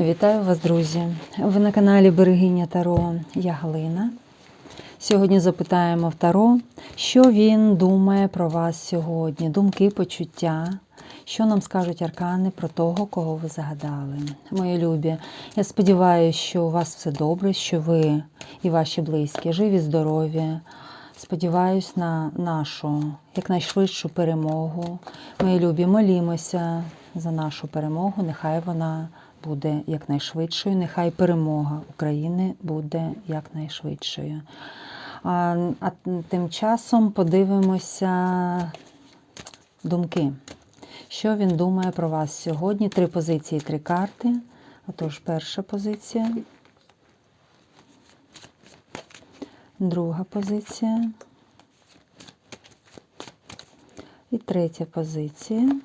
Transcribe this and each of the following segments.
Вітаю вас, друзі! Ви на каналі Берегиня Таро. Я Галина. Сьогодні запитаємо в Таро, що він думає про вас сьогодні, думки, почуття, що нам скажуть аркани про того, кого ви загадали. Мої любі, я сподіваюся, що у вас все добре, що ви і ваші близькі живі, здорові. Сподіваюсь на нашу якнайшвидшу перемогу. Мої любі, молімося за нашу перемогу. Нехай вона буде якнайшвидшою, нехай перемога України буде якнайшвидшою. А, а тим часом подивимося думки. Що він думає про вас сьогодні? Три позиції, три карти. Отож, перша позиція. Друга позиція. І третя позиція.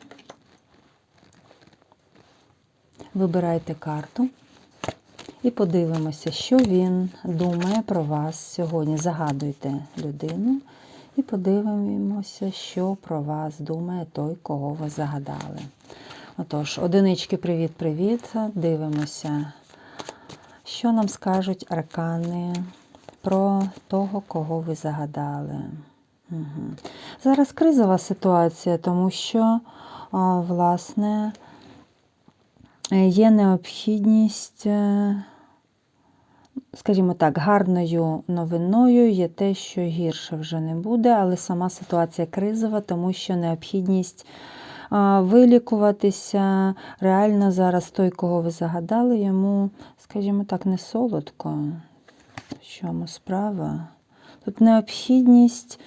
Вибирайте карту і подивимося, що він думає про вас сьогодні. Загадуйте людину і подивимося, що про вас думає той, кого ви загадали. Отож, одинички, привіт-привіт. Дивимося, що нам скажуть аркани про того, кого ви загадали. Угу. Зараз кризова ситуація, тому що, власне, є необхідність, е, скажімо так, гарною новиною є те, що гірше вже не буде, але сама ситуація кризова, тому що необхідність вилікуватися. Реально зараз той, кого ви загадали, йому, скажімо так, не солодко. В чому справа? Тут необхідність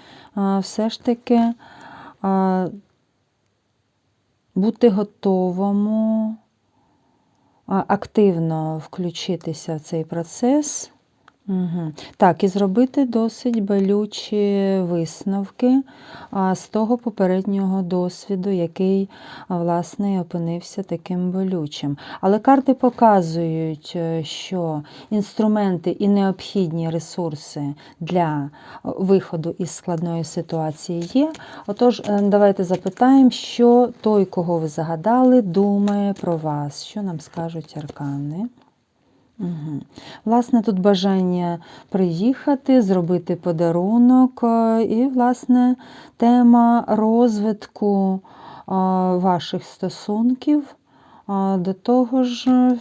все ж таки бути готовому активно включитися в цей процес. Угу. Так, і зробити досить болючі висновки з того попереднього досвіду, який, власне, опинився таким болючим. Але карти показують, е, що інструменти і необхідні ресурси для виходу із складної ситуації є. Отож, е, давайте запитаємо, що той, кого ви загадали, думає про вас. Що нам скажуть аркани? Угу. Власне, тут бажання приїхати, зробити подарунок, е, і, власне, тема розвитку е, ваших стосунків. До того ж,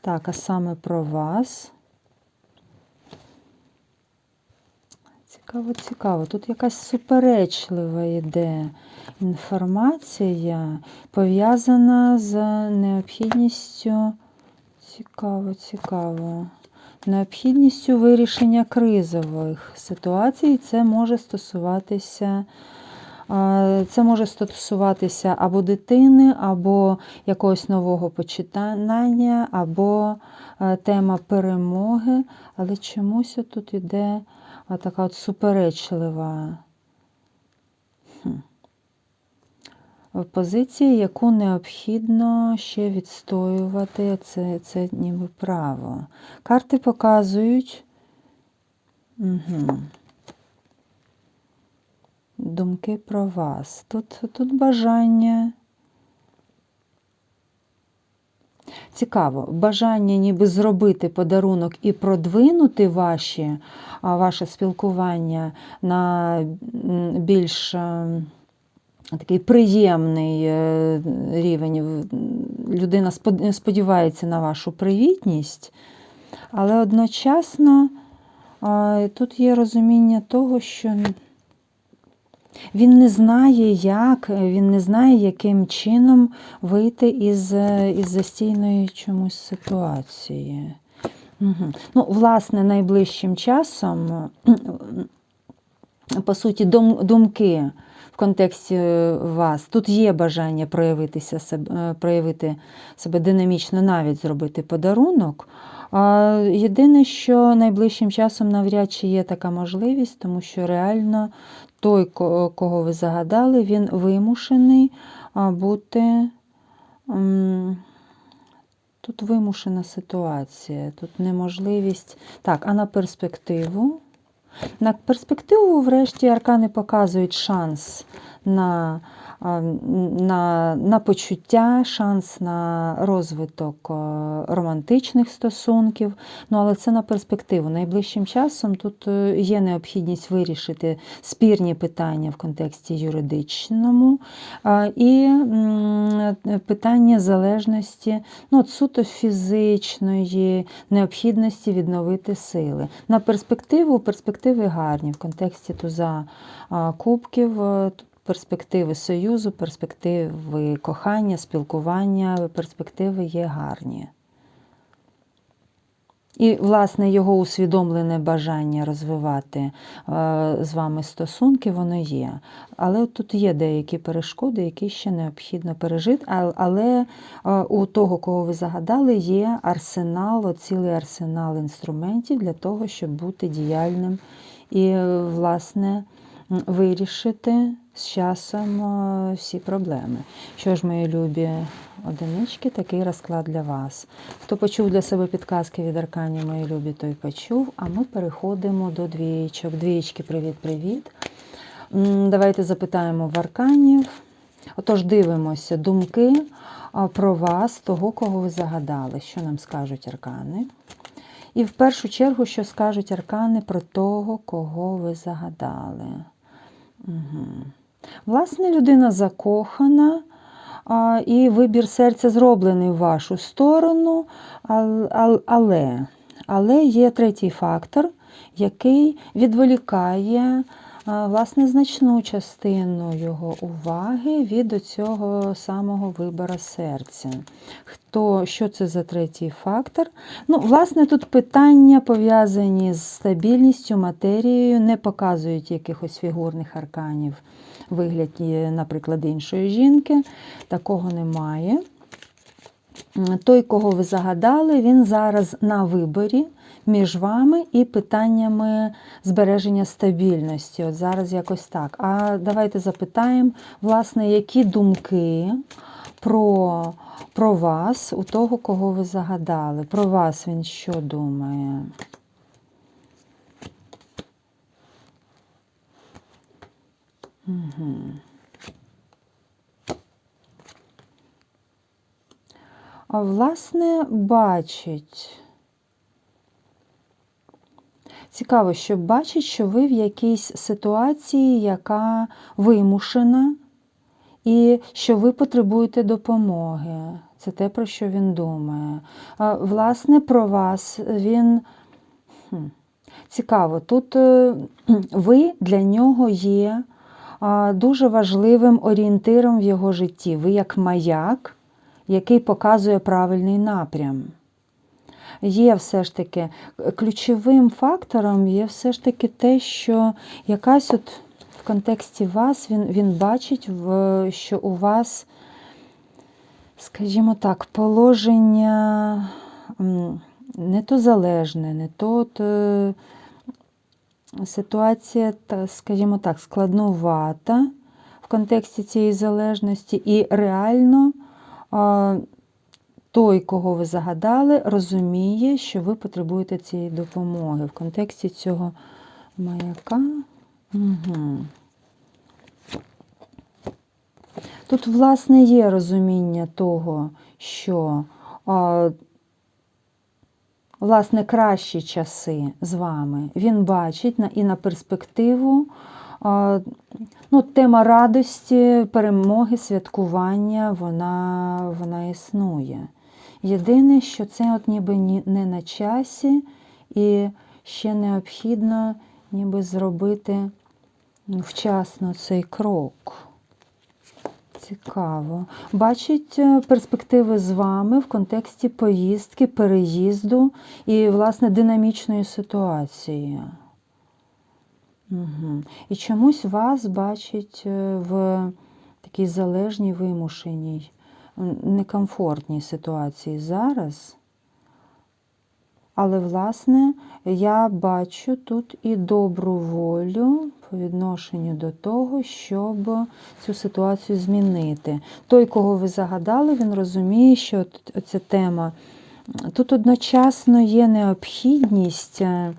так, а саме про вас. Цікаво, цікаво. Тут якась суперечлива йде інформація, пов'язана з необхідністю. Цікаво, цікаво. Необхідністю вирішення кризових ситуацій це може стосуватися. Це може стосуватися або дитини, або якогось нового почитання, або тема перемоги, але чомусь тут іде така от суперечлива позиція, яку необхідно ще відстоювати, це це ніби право. Карти показують угу. думки про вас. Тут, Тут бажання. Цікаво, бажання ніби зробити подарунок і продвинути ваші, ваше спілкування на більш такий приємний е, рівень. Людина сподівається на вашу привітність, але одночасно тут є розуміння того, що він не знає, як, він не знає, яким чином вийти із із застійної чомусь ситуації. Угу. Ну, Власне, найближчим часом, по суті, думки в контексті вас. Тут є бажання проявитися себе, проявити себе динамічно, навіть зробити подарунок. Єдине, що найближчим часом навряд чи є така можливість, тому що реально той, кого ви загадали, він вимушений бути. Тут вимушена ситуація, тут неможливість. Так, а на перспективу На перспективу, врешті, аркани показують шанс на, на, на почуття, шанс на розвиток е, романтичних стосунків. Ну, але це на перспективу. Найближчим часом тут е, є необхідність вирішити спірні питання в контексті юридичному і питання залежності ну, суто фізичної необхідності відновити сили. На перспективу перспективи гарні в контексті туза кубків. Перспективи союзу, перспективи кохання, спілкування, перспективи є гарні. І, власне, його усвідомлене бажання розвивати е, з вами стосунки, воно є. Але тут є деякі перешкоди, які ще необхідно пережити. Але е, у того, кого ви загадали, є арсенал, цілий арсенал інструментів для того, щоб бути діяльним і, власне, вирішити з часом е, всі проблеми. Що ж, мої любі одинички, такий розклад для вас. Хто почув для себе підказки від арканів, мої любі, той почув. А ми переходимо до двієчок. Двієчки, привіт-привіт. Давайте запитаємо в арканів. Отож, дивимося думки про вас, того, кого ви загадали, що нам скажуть аркани. І в першу чергу, що скажуть аркани про того, кого ви загадали. Угу. Власне, людина закохана, і вибір серця зроблений в вашу сторону, ал- ал- але, але є третій фактор, який відволікає власне значну частину його уваги від цього самого вибора серця. Хто, що це за третій фактор? Ну, власне, тут питання пов'язані з стабільністю, матерією, не показують якихось фігурних арканів в вигляді, наприклад, іншої жінки. Такого немає. Той, кого ви загадали, він зараз на виборі між вами і питаннями збереження стабільності. От зараз якось так. А давайте запитаємо, власне, які думки про, про вас, у того, кого ви загадали. Про вас він що думає? Угу. Власне, бачить. Цікаво, що бачить, що ви в якійсь ситуації, яка вимушена, і що ви потребуєте допомоги. Це те, про що він думає. Власне, про вас він. Цікаво, тут е, ви для нього є дуже важливим орієнтиром в його житті. Ви як маяк, який показує правильний напрям. Є все ж таки ключовим фактором є все ж таки те, що якась от в контексті вас він, він бачить, що у вас, скажімо так, положення не то залежне, не то от, е, ситуація, скажімо так, складнувата в контексті цієї залежності, і реально той, кого ви загадали, розуміє, що ви потребуєте цієї допомоги в контексті цього маяка. Угу. Тут, власне, є розуміння того, що а, власне кращі часи з вами він бачить і на перспективу. А, ну, тема радості, перемоги, святкування, вона, вона існує. Єдине, що це от ніби не на часі, і ще необхідно ніби зробити вчасно цей крок. Цікаво. Бачить е, перспективи з вами в контексті поїздки, переїзду і, власне, динамічної ситуації. Угу. І чомусь вас бачить е, в такій залежній, вимушеній, некомфортній ситуації зараз. Але, власне, я бачу тут і добру волю по відношенню до того, щоб цю ситуацію змінити. Той, кого ви загадали, він розуміє, що ця тема. Тут одночасно є необхідність. е,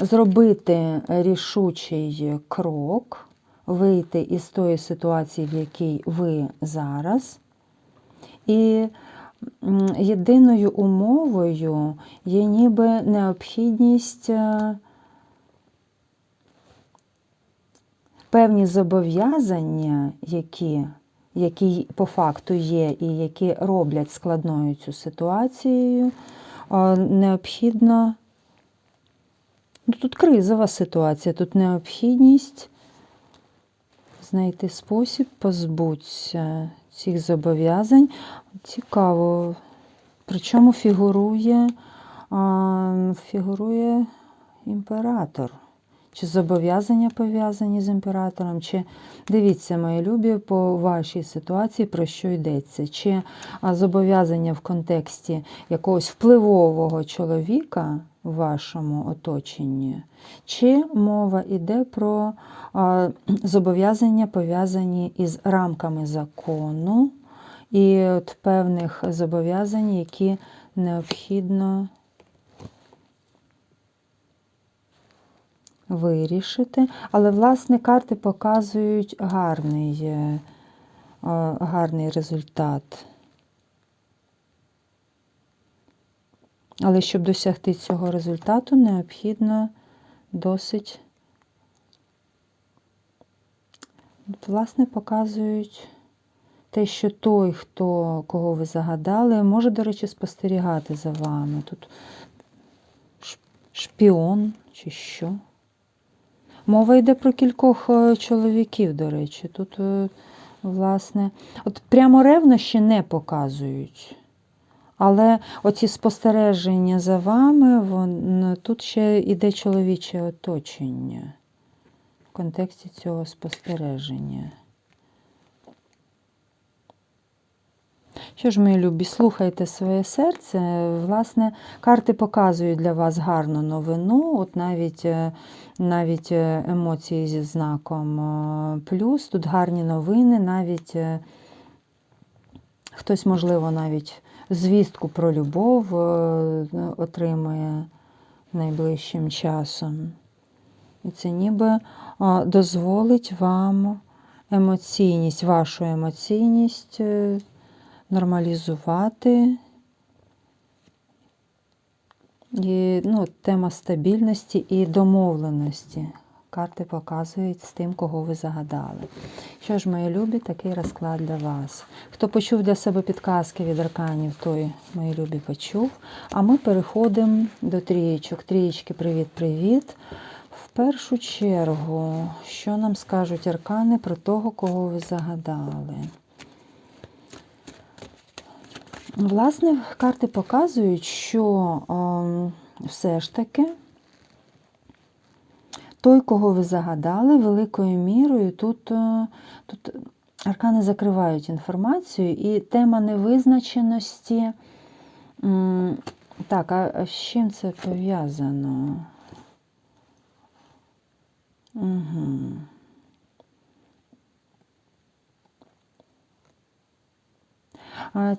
зробити рішучий крок, вийти із тої ситуації, в якій ви зараз. І єдиною умовою є ніби необхідність е, певні зобов'язання, які, які по факту є, і які роблять складною цю ситуацію, е, необхідно. Ну, тут кризова ситуація, тут необхідність знайти спосіб позбутися цих зобов'язань. Цікаво. Причому фігурує, а, фігурує імператор. Чи зобов'язання пов'язані з імператором, чи дивіться, мої любі, по вашій ситуації, про що йдеться? Чи зобов'язання в контексті якогось впливового чоловіка в вашому оточенні, чи мова йде про зобов'язання пов'язані із рамками закону і от певних зобов'язань, які необхідно вирішити. Але, власне, карти показують гарний, е, гарний результат. Але щоб досягти цього результату, необхідно досить, власне, показують те, що той, хто, кого ви загадали, може, до речі, спостерігати за вами. Тут шпіон чи що. Мова йде про кількох е, чоловіків, до речі. Тут, е, власне, от прямо ревнощі не показують. Але оці спостереження за вами, вон, тут ще йде чоловіче оточення в контексті цього спостереження. Що ж, мої любі, слухайте своє серце. Власне, карти показують для вас гарну новину, от навіть, е, навіть е, емоції зі знаком е, плюс. Тут гарні новини, навіть хтось, можливо, навіть звістку про любов е, отримує найближчим часом. І це ніби е, дозволить вам емоційність, вашу емоційність е, нормалізувати. І ну, тема стабільності і домовленості. Карти показують з тим, кого ви загадали. Що ж, мої любі, такий розклад для вас. Хто почув для себе підказки від арканів, той, мої любі, почув. А ми переходимо до трієчок. Трієчки, привіт-привіт. В першу чергу, що нам скажуть аркани про того, кого ви загадали? Власне, карти показують, що ем, все ж таки той, кого ви загадали, великою мірою тут, е, тут аркани закривають інформацію, і тема невизначеності. Так, а з чим це пов'язано? Угу.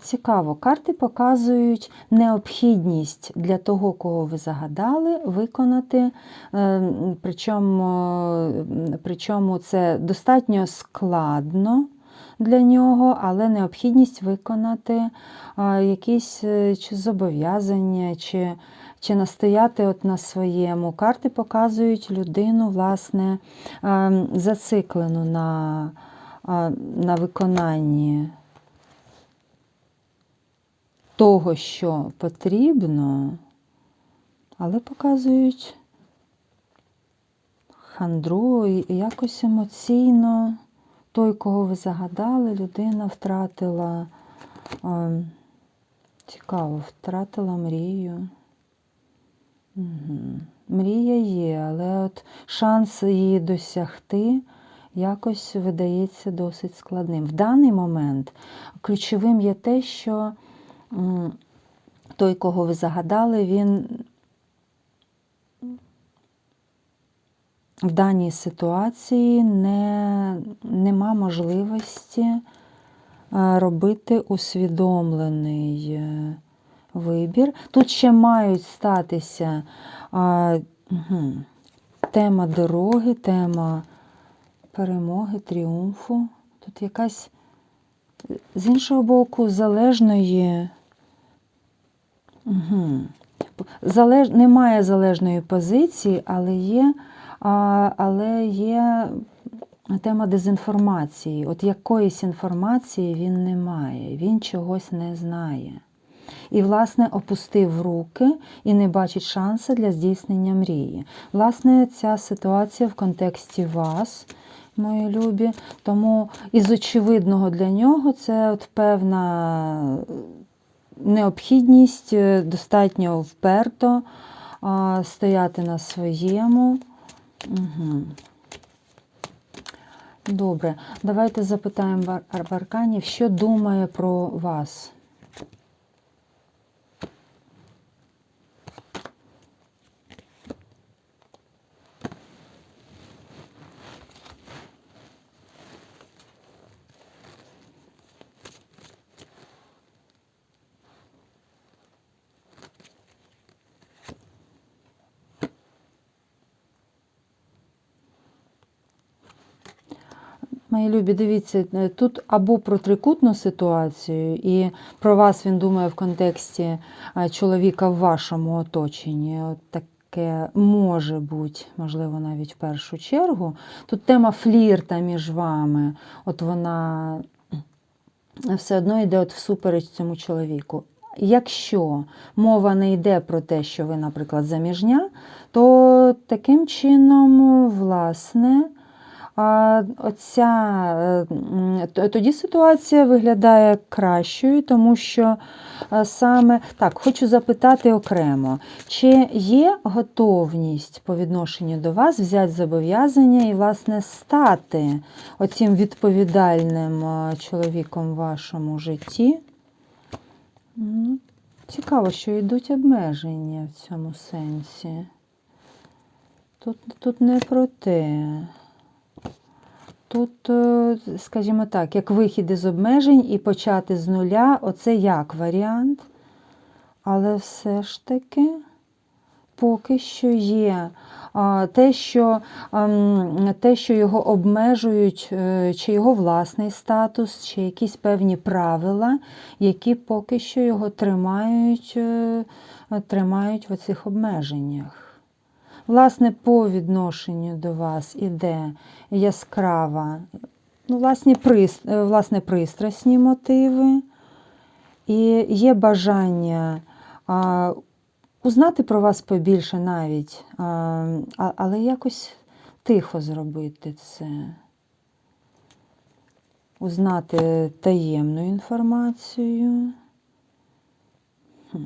Цікаво, карти показують необхідність для того, кого ви загадали, виконати. е, Причому, причому це достатньо складно для нього, але необхідність виконати якісь е, чи зобов'язання, чи, чи настояти от на своєму. Карти показують людину, власне, е, зациклену на, на виконанні того, що потрібно, але показують хандру і якось емоційно той, кого ви загадали, людина втратила, е, цікаво, втратила мрію. Угу. Мрія є, але от шанс її досягти якось видається досить складним. В даний момент ключовим є те, що той, кого ви загадали, він в даній ситуації не, нема можливості е, робити усвідомлений е, вибір. Тут ще мають статися а, Угу. Тема дороги, тема перемоги, тріумфу. Тут якась з іншого боку залежної. Угу. Залеж... Немає залежної позиції, але є, а, але є тема дезінформації. От якоїсь інформації він не має, він чогось не знає. І, власне, опустив руки і не бачить шансу для здійснення мрії. Власне, ця ситуація в контексті вас, мої любі, тому із очевидного для нього це от певна необхідність е, достатньо вперто стояти на своєму. Угу. Добре, давайте запитаємо арканів, що думає про вас. Мої любі, дивіться, е, тут або про трикутну ситуацію, і про вас він думає в контексті е, чоловіка в вашому оточенні. От таке може бути, можливо, навіть в першу чергу. Тут тема флірта між вами, от вона все одно йде от всупереч цьому чоловіку. Якщо мова не йде про те, що ви, наприклад, заміжня, то таким чином, власне, оця, е, тоді ситуація виглядає кращою, тому що е, саме так, хочу запитати окремо, чи є готовність по відношенню до вас взяти зобов'язання і, власне, стати оцим відповідальним е, чоловіком в вашому житті? Ну, Цікаво, що йдуть обмеження в цьому сенсі. Тут, тут не про те. Тут, е, скажімо так, як вихід із обмежень і почати з нуля, оце як варіант. Але все ж таки поки що є те, що, те, що його обмежують, е, чи його власний статус, чи якісь певні правила, які поки що його тримають, е, тримають в оцих обмеженнях. Власне, по відношенню до вас іде яскрава, ну, власне, прис, е, власне пристрасні мотиви, і є бажання а, узнати про вас побільше навіть, а- але якось тихо зробити це. Узнати таємну інформацію. Хм.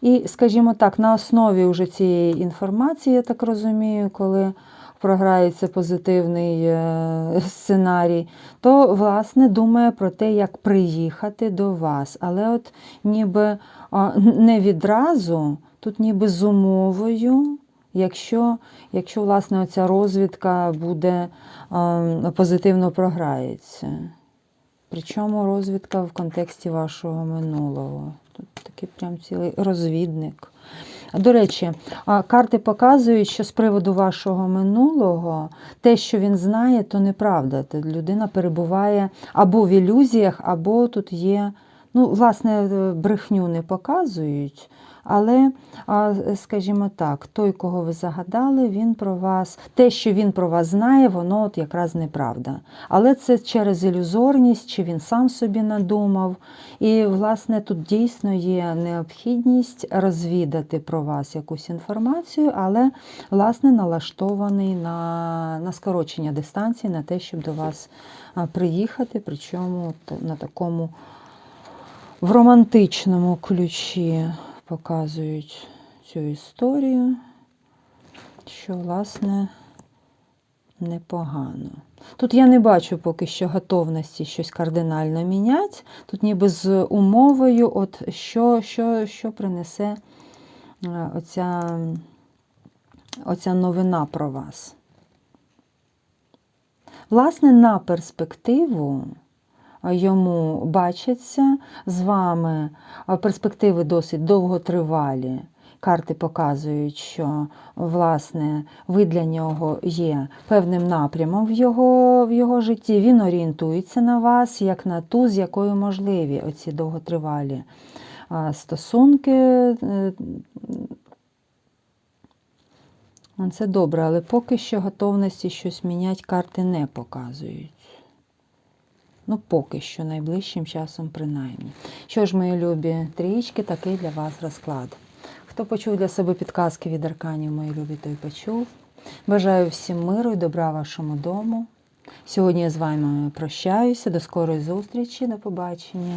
І, скажімо так, на основі вже цієї інформації, я так розумію, коли програється позитивний е, сценарій, то, власне, думає про те, як приїхати до вас. Але от ніби не відразу, тут ніби з умовою, якщо, якщо власне, оця розвідка буде а, позитивно програється. Причому розвідка в контексті вашого минулого. Тут такий прям цілий розвідник. До речі, карти показують, що з приводу вашого минулого те, що він знає, то неправда. Людина перебуває або в ілюзіях, або тут є. Ну, власне, е, брехню не показують, але, скажімо так, той, кого ви загадали, він про вас, те, що він про вас знає, воно от якраз неправда. Але це через ілюзорність, чи він сам собі надумав. І, власне, тут дійсно є необхідність розвідати про вас якусь інформацію, але, власне, налаштований на, на скорочення дистанції, на те, щоб до вас приїхати, причому на такому в романтичному ключі показують цю історію, що, власне, непогано. Тут я не бачу поки що готовності щось кардинально міняти. Тут ніби з умовою, от що, що, що принесе е, оця, оця новина про вас. Власне, на перспективу йому бачаться з вами е, перспективи досить довготривалі. карти показують, що власне ви для нього є певним напрямом в його, в його житті. Він орієнтується на вас як на ту, з якою можливі оці довготривалі стосунки. Е, Це добре, але поки що готовності щось міняти карти не показують. Ну, поки що, найближчим часом принаймні. Що ж, мої любі трієчки, такий для вас розклад. Хто почув для себе підказки від арканів, мої любі, той почув. Бажаю всім миру і добра вашому дому. Сьогодні я з вами прощаюся. До скорої зустрічі, до побачення.